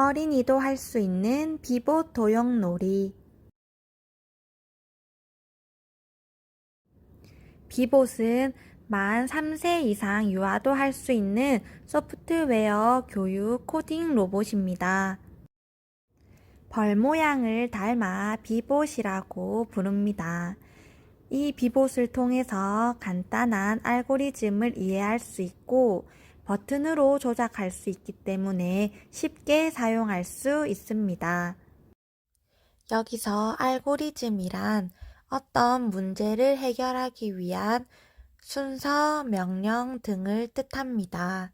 어린이도 할 수 있는 비보 도형놀이. 비봇은 만 3세 이상 유아도 할 수 있는 소프트웨어 교육 코딩 로봇입니다. 벌 모양을 닮아 비봇이라고 부릅니다. 이 비봇을 통해서 간단한 알고리즘을 이해할 수 있고 버튼으로 조작할 수 있기 때문에 쉽게 사용할 수 있습니다. 여기서 알고리즘이란 어떤 문제를 해결하기 위한 순서, 명령 등을 뜻합니다.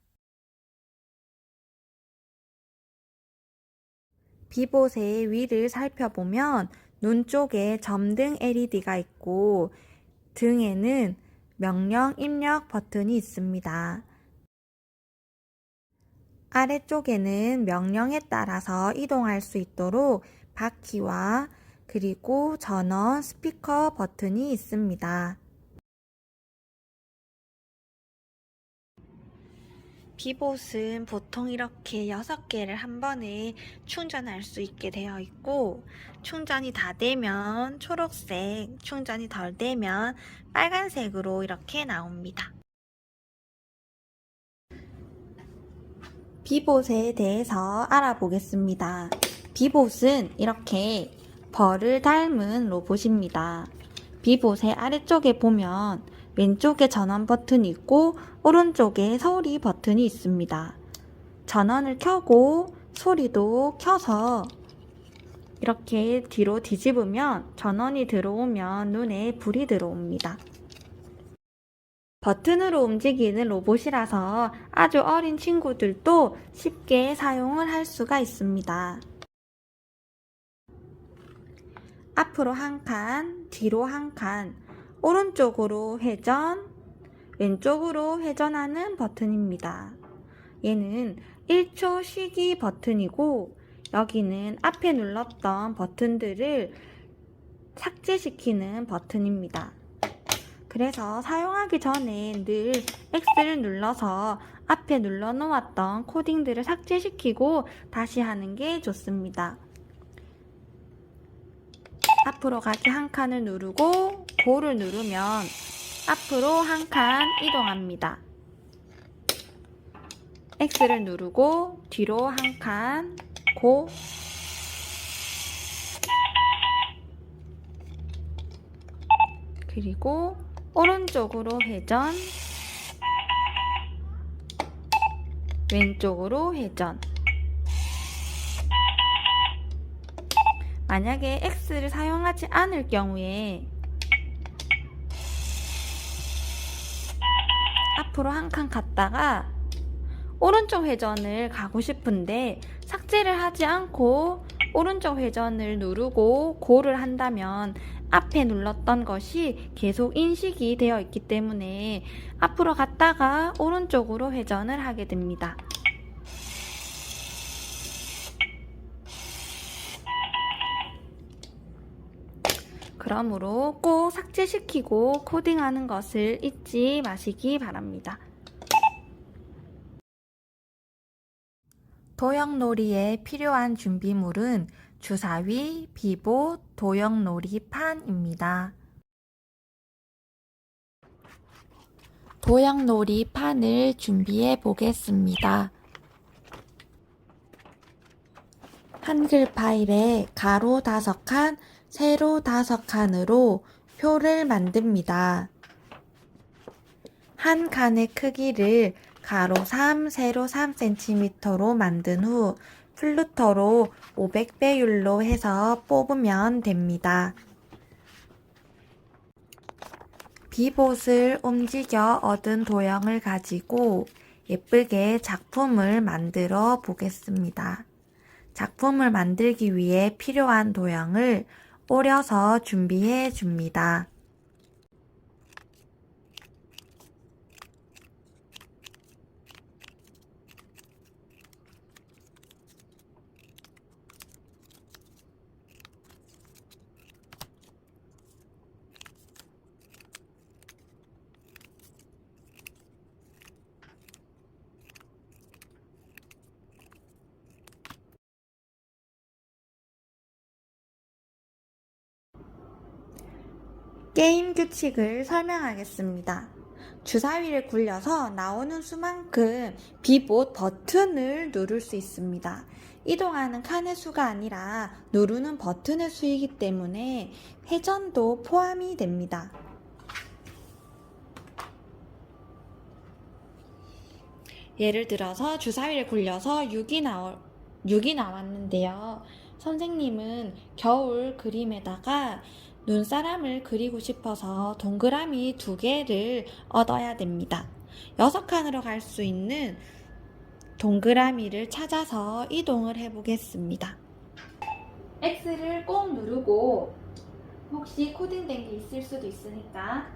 비봇의 위를 살펴보면 눈 쪽에 점등 LED가 있고 등에는 명령 입력 버튼이 있습니다. 아래쪽에는 명령에 따라서 이동할 수 있도록 바퀴와 그리고 전원, 스피커 버튼이 있습니다. 비봇은 보통 이렇게 6개를 한 번에 충전할 수 있게 되어 있고 충전이 다 되면 초록색, 충전이 덜 되면 빨간색으로 이렇게 나옵니다. 비봇에 대해서 알아보겠습니다. 비봇은 이렇게 벌을 닮은 로봇입니다. 비봇의 아래쪽에 보면 왼쪽에 전원 버튼이 있고 오른쪽에 소리 버튼이 있습니다. 전원을 켜고 소리도 켜서 이렇게 뒤로 뒤집으면 전원이 들어오면 눈에 불이 들어옵니다. 버튼으로 움직이는 로봇이라서 아주 어린 친구들도 쉽게 사용을 할 수가 있습니다. 앞으로 한 칸, 뒤로 한 칸, 오른쪽으로 회전, 왼쪽으로 회전하는 버튼입니다. 얘는 1초 쉬기 버튼이고 여기는 앞에 눌렀던 버튼들을 삭제시키는 버튼입니다. 그래서 사용하기 전에 늘 X를 눌러서 앞에 눌러 놓았던 코딩들을 삭제시키고 다시 하는 게 좋습니다. 앞으로 가기 한 칸을 누르고 고를 누르면 앞으로 한 칸 이동합니다. X를 누르고 뒤로 한 칸, 고. 그리고 오른쪽으로 회전, 왼쪽으로 회전. 만약에 X를 사용하지 않을 경우에 앞으로 한 칸 갔다가 오른쪽 회전을 가고 싶은데 삭제를 하지 않고 오른쪽 회전을 누르고 고를 한다면 앞에 눌렀던 것이 계속 인식이 되어 있기 때문에 앞으로 갔다가 오른쪽으로 회전을 하게 됩니다. 그러므로 꼭 삭제시키고 코딩하는 것을 잊지 마시기 바랍니다. 도형놀이에 필요한 준비물은 주사위, 비보, 도형놀이판입니다. 도형놀이 판을 준비해 보겠습니다. 한글 파일에 가로 다섯 칸, 세로 다섯 칸으로 표를 만듭니다. 한 칸의 크기를 가로 3, 세로 3cm로 만든 후 플루터로 500배율로 해서 뽑으면 됩니다. 비봇을 움직여 얻은 도형을 가지고 예쁘게 작품을 만들어 보겠습니다. 작품을 만들기 위해 필요한 도형을 오려서 준비해 줍니다. 게임 규칙을 설명하겠습니다. 주사위를 굴려서 나오는 수만큼 비봇 버튼을 누를 수 있습니다. 이동하는 칸의 수가 아니라 누르는 버튼의 수이기 때문에 회전도 포함이 됩니다. 예를 들어서 주사위를 굴려서 6이 나올 6이 나왔는데요. 선생님은 겨울 그림에다가 눈사람을 그리고 싶어서 동그라미 두 개를 얻어야 됩니다. 여섯 칸으로 갈 수 있는 동그라미를 찾아서 이동을 해 보겠습니다. X를 꼭 누르고 혹시 코딩된 게 있을 수도 있으니까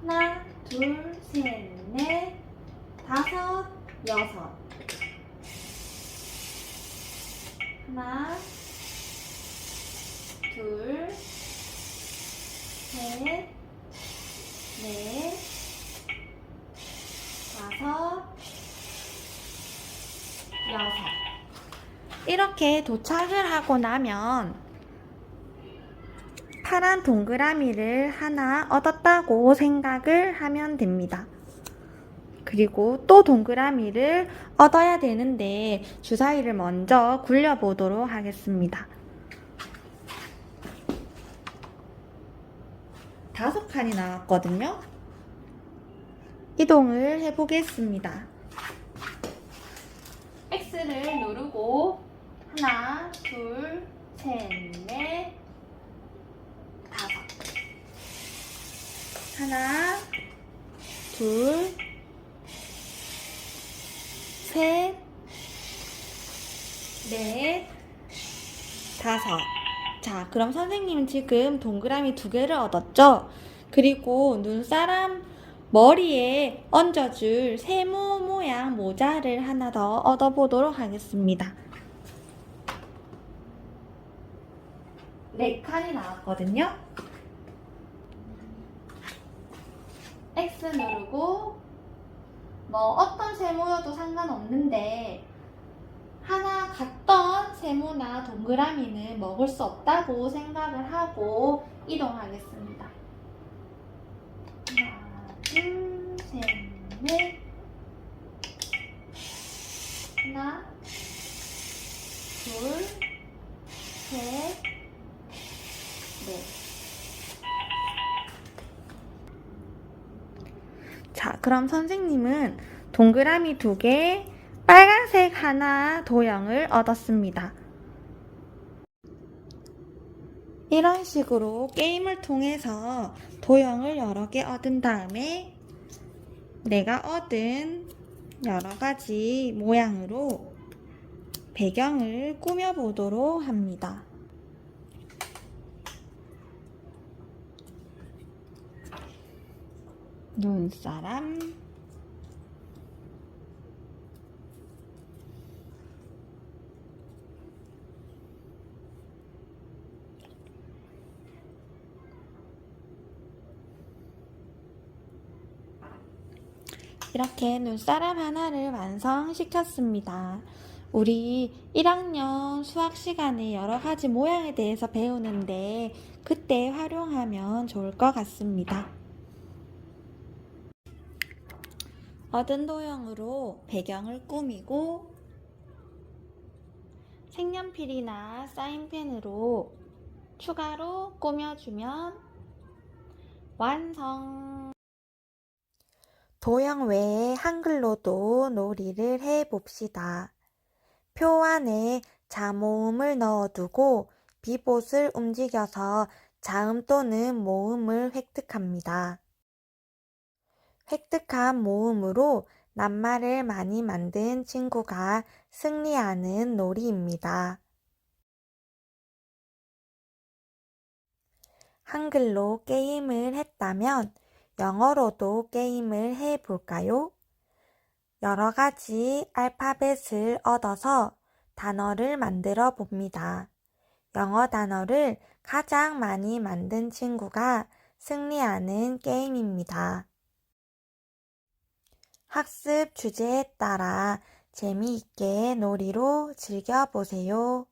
하나, 둘, 셋, 넷, 다섯, 여섯 하나, 둘, 이렇게 도착을 하고 나면 파란 동그라미를 하나 얻었다고 생각을 하면 됩니다. 그리고 또 동그라미를 얻어야 되는데 주사위를 먼저 굴려보도록 하겠습니다. 다섯 칸이 나왔거든요. 이동을 해보겠습니다. X를 누르고 하나, 둘, 셋, 넷, 다섯. 하나, 둘, 셋, 넷, 다섯. 자, 그럼 선생님은 지금 동그라미 두 개를 얻었죠? 그리고 눈사람 머리에 얹어줄 세모 모양 모자를 하나 더 얻어보도록 하겠습니다. 네 칸이 나왔거든요. X 누르고 뭐 어떤 세모여도 상관없는데 하나 같던 세모나 동그라미는 먹을 수 없다고 생각을 하고 이동하겠습니다. 하나, 둘, 셋, 넷. 하나, 둘, 셋, 넷. 자, 그럼 선생님은 동그라미 두 개, 빨간색 하나 도형을 얻었습니다. 이런 식으로 게임을 통해서 도형을 여러 개 얻은 다음에 내가 얻은 여러 가지 모양으로 배경을 꾸며보도록 합니다. 눈사람 이렇게 눈사람 하나를 완성시켰습니다. 우리 1학년 수학 시간에 여러 가지 모양에 대해서 배우는데 그때 활용하면 좋을 것 같습니다. 얻은 도형으로 배경을 꾸미고 색연필이나 사인펜으로 추가로 꾸며주면 완성! 도형 외에 한글로도 놀이를 해봅시다. 표 안에 자모음을 넣어두고 비봇을 움직여서 자음 또는 모음을 획득합니다. 획득한 모음으로 낱말을 많이 만든 친구가 승리하는 놀이입니다. 한글로 게임을 했다면 영어로도 게임을 해 볼까요? 여러 가지 알파벳을 얻어서 단어를 만들어 봅니다. 영어 단어를 가장 많이 만든 친구가 승리하는 게임입니다. 학습 주제에 따라 재미있게 놀이로 즐겨보세요.